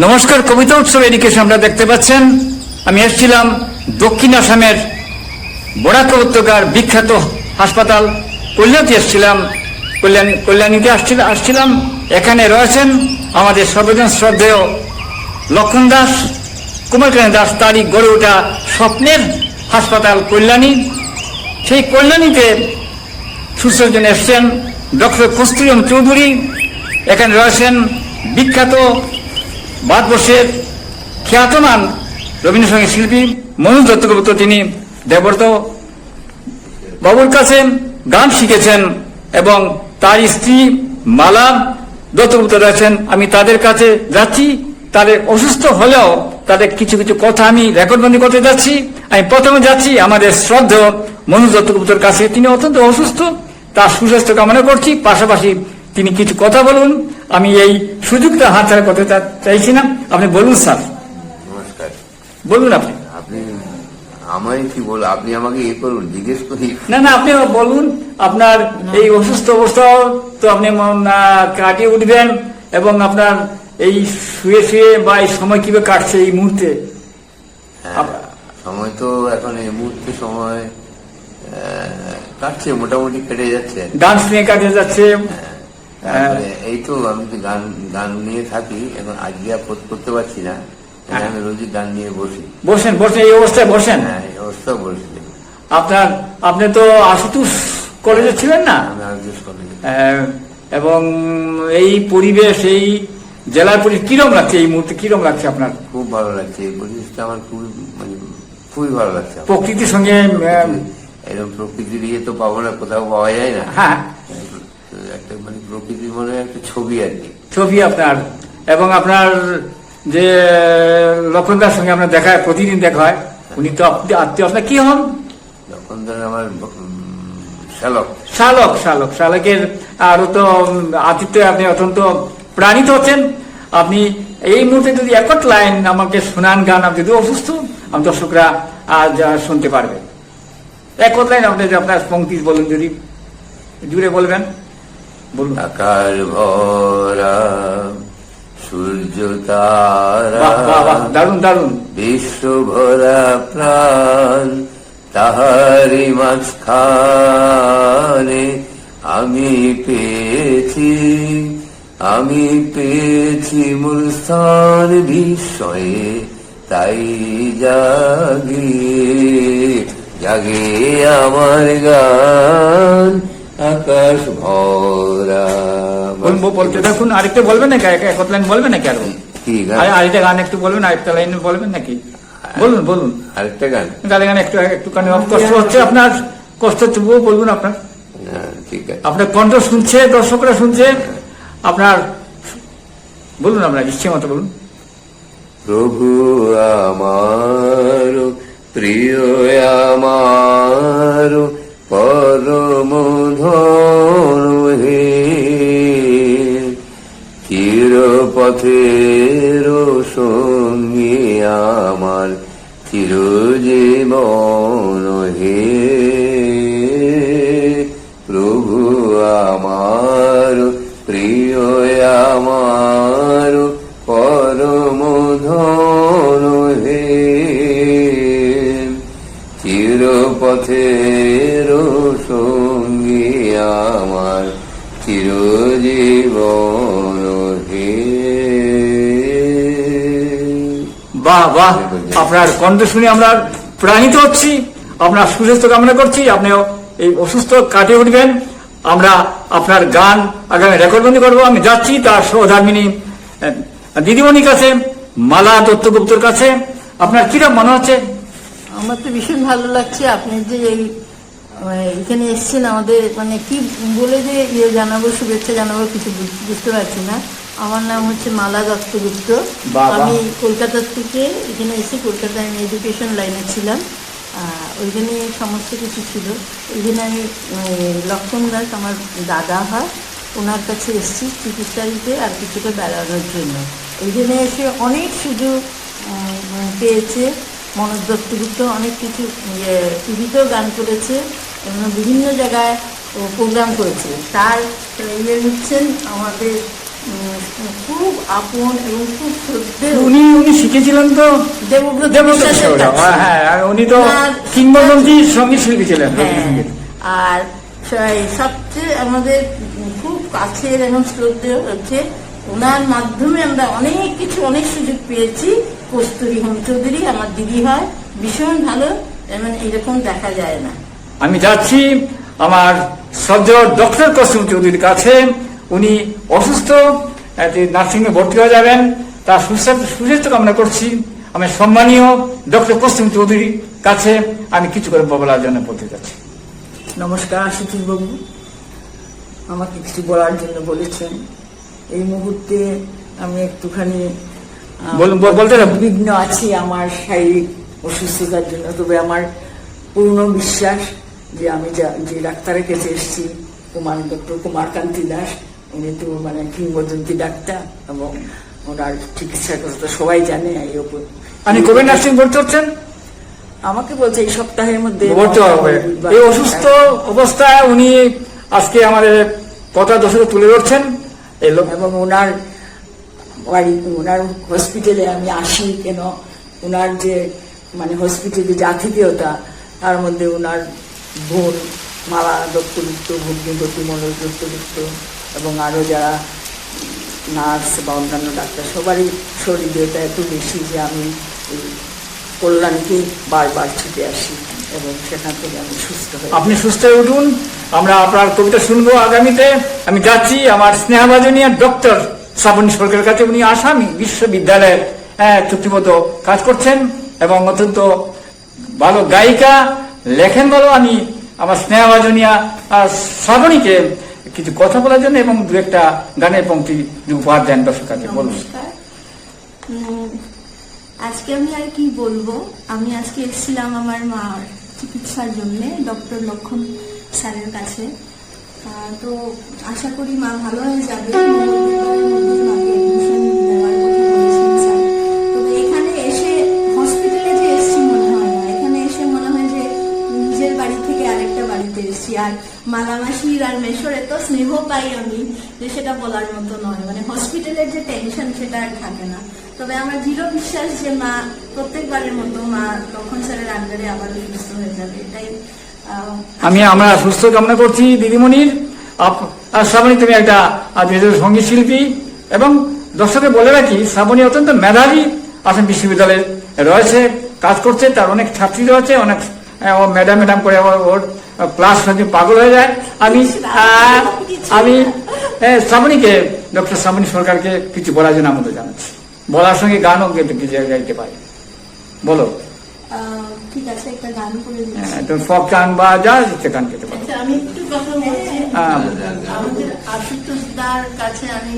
নমস্কার, কবিতা উৎসব এডুকেশন আপনারা দেখতে পাচ্ছেন। আমি এসেছিলাম দক্ষিণ আসামের বরাক উপত্যকার বিখ্যাত হাসপাতাল। কল্যাণীতে এসেছিলাম। কল্যাণ, কল্যাণীতে আসছিল, আসছিলাম। এখানে রয়েছেন আমাদের সর্বজন শ্রদ্ধেয় লক্ষণ দাস কুমারকানী দাস, তারই গড়ে ওঠা স্বপ্নের হাসপাতাল কল্যাণী। সেই কল্যাণীতে সুস্থজন এসছেন, ডক্টর কস্তুরম চৌধুরী। এখানে রয়েছেন বিখ্যাত ভারতবর্ষের খ্যাতমান রবীন্দ্রসঙ্গীত শিল্পী মনোজ দত্তগুপ্ত, তিনি দেবব্রত বাবুর কাছে গান শিখেছেন এবং তার স্ত্রী মালা দত্তগুপ্ত রয়েছেন। আমি তাদের কাছে যাচ্ছি। তাদের অসুস্থ হলেও তাদের কিছু কিছু কথা আমি রেকর্ডবন্দি করতে যাচ্ছি। আমি প্রথমে যাচ্ছি আমাদের শ্রদ্ধেয় মনোজ দত্তগুপ্তর কাছে। তিনি অত্যন্ত অসুস্থ, তার সুস্বাস্থ্য কামনা করছি। পাশাপাশি তিনি কিছু কথা বলুন। আমি এই সুযোগটা হাতছাড়া করতে চাইছি না। আপনি বলুন স্যার। নমস্কার। বলুন আপনি। আপনি আমায় কি বল আপনি আমাকে ইয়ে করুন জিজ্ঞেস করি। না না আপনি বলুন। আপনার এই অসুস্থ অবস্থা তো আপনি কাটিয়ে উঠবেন এবং আপনার এই শুয়ে শুয়ে বা এই সময় কীভাবে কাটছে এই মুহূর্তে? হ্যাঁ, সময় তো এখন এই মুহূর্তে সময় কাটছে মোটামুটি কেটে যাচ্ছে। ডান্স নিয়ে কাটিয়ে যাচ্ছে। তারপরে এই তো আমি তো গান গান নিয়ে থাকি এখন আজকে আর করতে- করতে পারছি না। হ্যাঁ। আমি রোজই গান নিয়ে বসি। বসেন বসেন এই অবস্থায় বসেন। হ্যাঁ এই অবস্থা বসি। আপনার আপনি তো আশুতোষ কলেজে ছিলেন না? এবং এই পরিবেশ এই জেলার পরিবেশ কিরম লাগছে এই মুহূর্তে? কিরম লাগছে আপনার? খুব ভালো লাগছে। এই পরিবেশটা আমার খুবই মানে খুবই ভালো লাগছে প্রকৃতির সঙ্গে এরকম প্রকৃতির ইয়ে তো পাবো না কোথাও পাওয়া যায় না। হ্যাঁ। একটা মানে প্রকৃতির মনে একটা ছবি আর কি। ছবি আপনার এবং আপনার যে লক্ষণদার সঙ্গে আপনার দেখা হয় প্রতিদিন দেখা হয় উনি তো আপনি- আত্মীয় আপনার কি হন? ধরেন আমার উম, শ্যালক। শালক শালক শালকের আরও তো আতিথ্য আপনি অত্যন্ত প্রাণিত হচ্ছেন। আপনি এই মুহূর্তে যদি একট লাইন আমাকে শোনান গান আপনি যদি অসুস্থ আমার দর্শকরা আজ শুনতে পারবে। একট লাইন আপনি আপনার পঙ্ক্তি বলুন যদি জুড়ে বলবেন। আকার ভরা সূর্য তারা দারুণ দারুণ। বিশ্ব ভরা প্রাণ তাহারি মাঝখানে আমি পেয়েছি আমি পেয়েছি মূল স্থান বিস্ময়ে তাই জাগে জাগে আমার গান। আকাশ ভরা বলব বলতে দেখুন আরেকটা বলবেন নাকি? এক- লাইন বলবেন নাকি আরও? কি গান? আরে আরেকটা গান একটু বলবেন আরেকটা লাইন বলবেন নাকি? বলুন বলুন। আরেকটা গান? গালে গান একটু একটুখানি কষ্ট হচ্ছে আপনার কষ্ট তবুও বলুন আপনার। ঠিক আছে। আপনার কণ্ঠ শুনছে দর্শকরা শুনছে আপনার বলুন আপনার ইচ্ছে মতো বলুন। প্রভু আমার প্রিয় আমার পরম ধন হে চিরপথের সঙ্গী আমার চিরজীবন হে। চিরপথের সঙ্গী আমার চিরজীবন হে বাহ বাহ, আপনার কণ্ঠ শুনে আমরা প্রাণিত হচ্ছি। আপনার সুস্বাস্থ্য কামনা করছি। আপনিও এই অসুস্থ কাটিয়ে উঠবেন। আমরা আপনার গান আগামী রেকর্ডবন্দি করব। আমি যাচ্ছি তার সহধর্মিনী দিদিমণির কাছে, মালা দত্তগুপ্তর কাছে। আপনার কিরম মনে হচ্ছে? আমার তো ভীষণ ভালো লাগছে। আপনি যে এই এখানে এসেছেন আমাদের মানে কি বলে যে ইয়ে জানাব শুভেচ্ছা জানাব কিছু বুঝ- বুঝতে পারছি না। আমার নাম হচ্ছে মালা দত্তগুপ্ত। আমি কলকাতার থেকে এখানে এসে কলকাতায় আমি এডুকেশন লাইনে ছিলাম। ওইখানে সমস্ত কিছু ছিল। ওইখানে আমি লক্ষণ দাস আমার দাদা হয় ওনার কাছে এসেছি চিকিৎসা দিতে আর কিছুটা বেড়ানোর জন্য। ওইখানে এসে অনেক সুযোগ পেয়েছে। মনোজ দত্তগুপ্ত অনেক কিছু টিভিতেও গান করেছে এবং বিভিন্ন জায়গায় ও প্রোগ্রাম করেছে। তার ইয়ে হচ্ছেন আমাদের খুব আপন এবং খুব শ্রদ্ধেয়। শিখেছিলেন তো? দেবব্রত। হ্যাঁ আর উনি তো কিংবদন্তি সংগীত শিল্পী ছিলেন হ্যাঁ আর সবচেয়ে আমাদের খুব কাছের এবং শ্রদ্ধেয় হচ্ছে ওনার মাধ্যমে আমরা অনেক কিছু অনেক সুযোগ পেয়েছি। কস্তুরী হোম চৌধুরী আমার দিদি হয়। ভীষণ ভালো এবং এরকম দেখা যায় না। আমি যাচ্ছি আমার সদ্য ডক্টর কসিম চৌধুরীর কাছে। উনি অসুস্থ নার্সিংয়ে ভর্তি হয়ে যাবেন। তার সুস্বাস্থ্য সুস্বাস্থ্য কামনা করছি। আমি সম্মানীয় ডক্টর কসিম চৌধুরীর কাছে আমি কিছু করে বলার জন্য বলতে যাচ্ছি। নমস্কার আশুতোষ বাবু। আমাকে কিছু বলার জন্য বলেছেন। এই মুহূর্তে আমি একটুখানি বলতে বিঘ্ন আছি আমার শারীরিক অসুস্থতার জন্য। তবে আমার পূর্ণ বিশ্বাস যে আমি যা যে ডাক্তারের কাছে এসেছি কুমার ডক্টর কুমার কান্তি দাস উনি তো মানে কিংবদন্তি ডাক্তার এবং ওনার চিকিৎসা কথা তো সবাই জানে এই ওপর- আপনি কবে নার্সিং ভর্তি হচ্ছেন? আমাকে বলছে এই সপ্তাহের মধ্যে ভর্তি হবে। এই অসুস্থ অবস্থায় উনি আজকে আমাদের কথা দশকে তুলে ধরছেন। লোক এবং ওনার বাড়ি ওনার হসপিটালে আমি আসি কেন? ওনার যে মানে হসপিটালে আতিথেয়তা তার মধ্যে ওনার বোন মালা দত্তগুপ্ত ভগ্নিপতি মনোজ দত্তগুপ্ত এবং আরও যারা নার্স বা অন্যান্য ডাক্তার, সবারই শরীরটা এত বেশি যে আমি কল্যাণকে বারবার ছুটে আসি। এবং সেখান থেকে আমি সুস্থ হই আপনি সুস্থ হয়ে উঠুন। আমরা আপনার কবিতা শুনব আগামীতে। আমি যাচ্ছি আমার স্নেহভাজনীয় ডক্টর শ্রাবণী সরকারের কাছে। উনি আসামি বিশ্ববিদ্যালয়ের হ্যাঁ, চুক্তিবদ্ধ কাজ করছেন এবং অত্যন্ত ভালো গায়িকা। লেখেন বলো আমি আমার স্নেহভাজনীয়া আহ, শ্রাবণীকে কিছু কথা বলার জন্য এবং দু একটা গানের পঙ্ক্তি উপহার দেন দর্শক কাছে বলুন। আজকে আমি আর কি বলব? আমি আজকে এসেছিলাম আমার মার চিকিৎসার জন্যে ডক্টর লক্ষণ স্যারের কাছে। তো আশা করি মা ভালো হয়ে যাবে। আরেকটা বাড়িতে এসেছি। আর মালামাসির আর মেশর এত স্নেহ পাই আমি, যে সেটা বলার মতো নয়। মানে হসপিটালের যে টেনশন সেটা আর থাকে না। তবে আমার দৃঢ় বিশ্বাস যে মা, প্রত্যেকবারের মতো মা তখন স্যারের আন্ডারে আবারও সুস্থ হয়ে যাবে। এটাই আমি আমরা সুস্থ কামনা করছি দিদিমণির। শ্রাবণী, তুমি একটা সংগীত শিল্পী। এবং দর্শকে বলে রাখি, শ্রাবণী অত্যন্ত মেধাবী। আসাম বিশ্ববিদ্যালয়ে রয়েছে, কাজ করছে, তার অনেক ছাত্রী রয়েছে, অনেক ও ম্যাডাম ম্যাডাম করে ওর ক্লাস হচ্ছে পাগল হয়ে যায়। আমি আমি আহ, শ্রাবণীকে ডক্টর শ্রাবণী সরকারকে কিছু বলার জন্য আমাদের জানাচ্ছি। বলার সঙ্গে গানও গাইতে পারে। বলো। আহ, ঠিক আছে একটা গান করে দিচ্ছি। হ্যাঁ, ফক গান বা যা ইচ্ছে গান খেতে পারো। আচ্ছা আমি একটু কথা বলছি। হ্যাঁ। আমাদের আশুতোষ দার কাছে আমি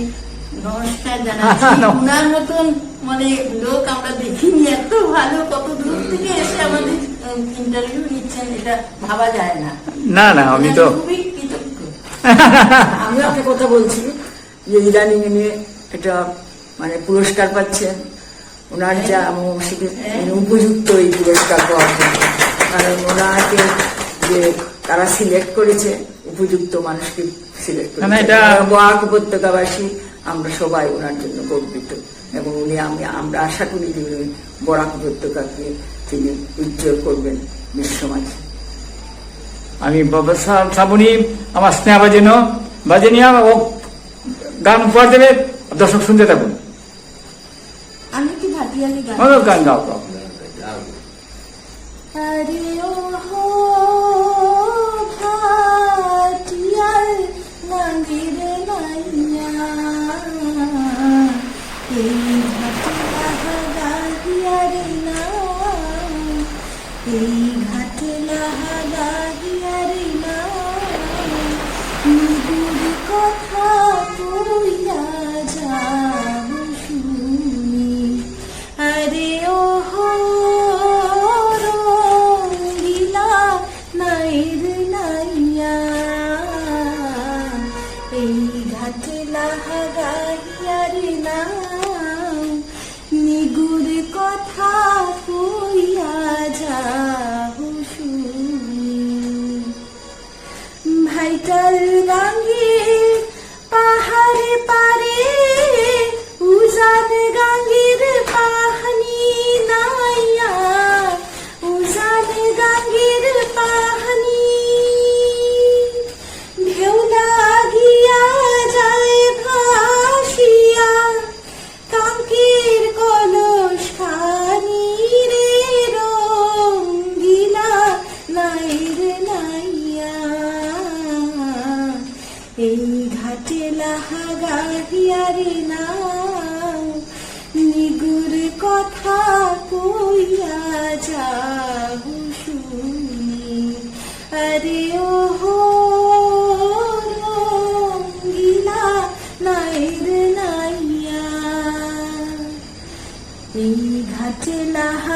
নমস্কার জানাচ্ছি। ওনার মতন মানে লোক আমরা দেখিনি এত ভালো কত দূর থেকে এসে আমাদের ইন্টারভিউ নিচ্ছেন এটা ভাবা যায় না। না না আমি তো আমি একটা কথা বলছি যে ইদানিং ইনি এটা মানে পুরস্কার পাচ্ছেন ওনার যা সেটি উনি উপযুক্ত এই পুরস্কার পাওয়ার জন্য। কারণ ওনাকে যে তারা সিলেক্ট করেছে উপযুক্ত মানুষকে সিলেক্ট করেছে। এটা- বহাগ উপত্যকাবাসী আমরা সবাই ওনার জন্য গর্বিত। এবং উনি আমি আমরা আশা করি যে উনি বরাক উপত্যকাকে তিনি উজ্জ্বল করবেন বিশ্বমাঝে আমি বাবা শ্রাবণী আমার স্নেহা বাজেন বাজেনিয়া ও গান উপহার দেবে দর্শক শুনতে থাকুন। আমি কি ভাটিয়ালি গান গান গাও গাও। আরে ও হো ভাটিয়ার নাঙ্গির এই ঘাটলা হাগাহিয়ারে না নিগুর কথা কইয়া যাব শুনি। আরে নাম গুর কথা কইয়া যাহ ভাইটার গাঙ্গে পাহাড়ে পারে উজাদে গাঙ্গির পাহানি নাইয়া, উজান গাঙ্গির পাহানি গাহিয়ারে না। নিগুর কথা কইয়া যাব শুনি। আরে ও নাইয়া। এই ঘাটে লাহা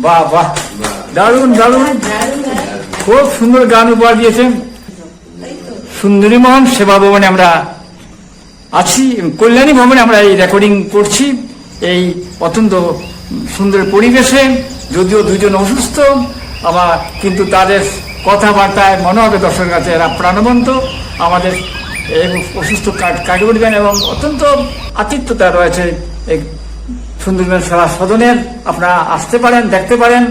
বাহ বাহ। দারুণ দারুণ। খুব সুন্দর গান উপহার দিয়েছেন। সুন্দরী মোহন সেবা ভবনে আমরা আছি, কল্যাণী ভবনে আমরা এই রেকর্ডিং করছি। এই অত্যন্ত সুন্দর পরিবেশে যদিও দুজন অসুস্থ, আবার কিন্তু তাদের কথাবার্তায় মনে হবে দর্শকের কাছে এরা প্রাণবন্ত। আমাদের অসুস্থ কাট- কাটিয়ে উঠবেন এবং অত্যন্ত আতিথ্যতা রয়েছে সুন্দরবন সেবা সদনের আপনারা আসতে পারেন, দেখতে পারেন।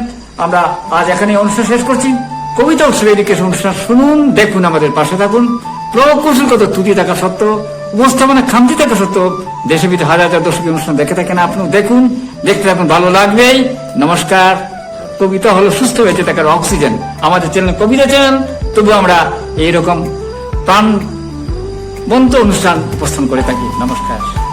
আমরা আজ এখানে অনুষ্ঠান শেষ করছি। কবিতা উৎসব এডুকেশন অনুষ্ঠান শুনুন, দেখুন, আমাদের পাশে থাকুন। প্রকৌশলগত ত্রুটি থাকা সত্ত্বেও, উপস্থাপনা খামতি থাকা সত্ত্বেও, দেশে বিদেশে হাজার হাজার দর্শক অনুষ্ঠান দেখে থাকেন আপনি দেখুন। দেখতে থাকুন, ভালো লাগবেই। নমস্কার। কবিতা হলো সুস্থ বেঁচে থাকার অক্সিজেন আমাদের চ্যানেল কবিতা চ্যানেল তবু আমরা এইরকম প্রাণবন্ত অনুষ্ঠান উপস্থাপন করে থাকি। নমস্কার।